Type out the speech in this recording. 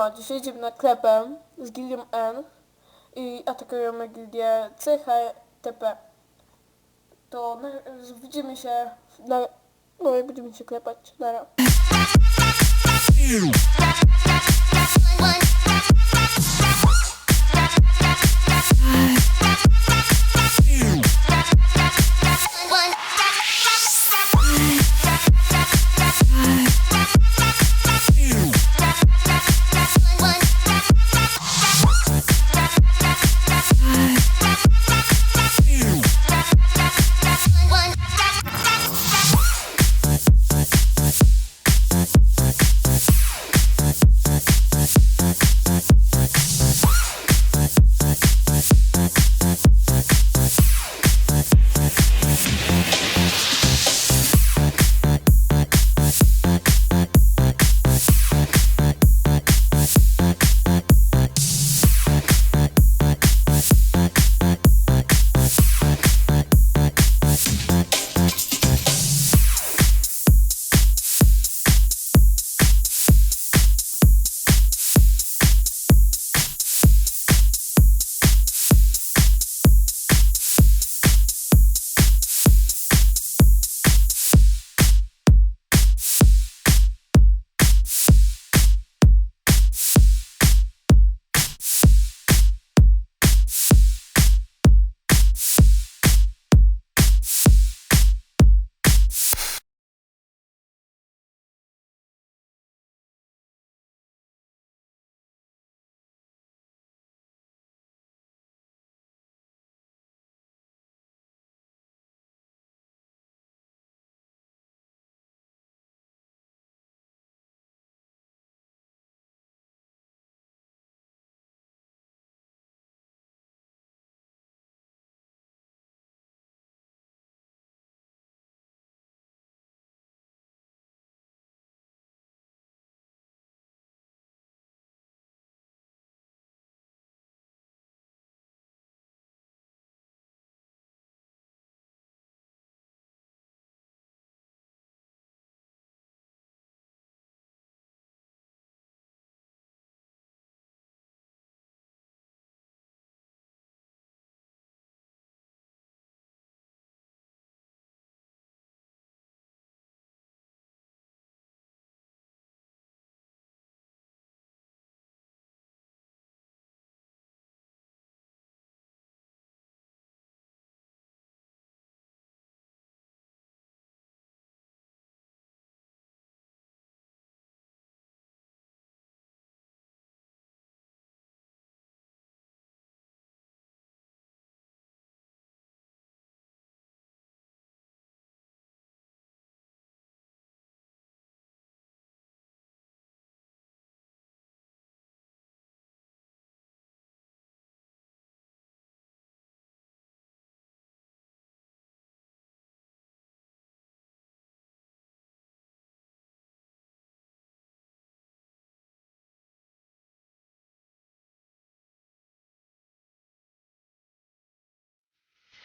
Siema, dzisiaj jedziemy na klepę z gildią N i atakujemy gildię CHTP. To na, widzimy się na... No i będziemy się klepać. Nara.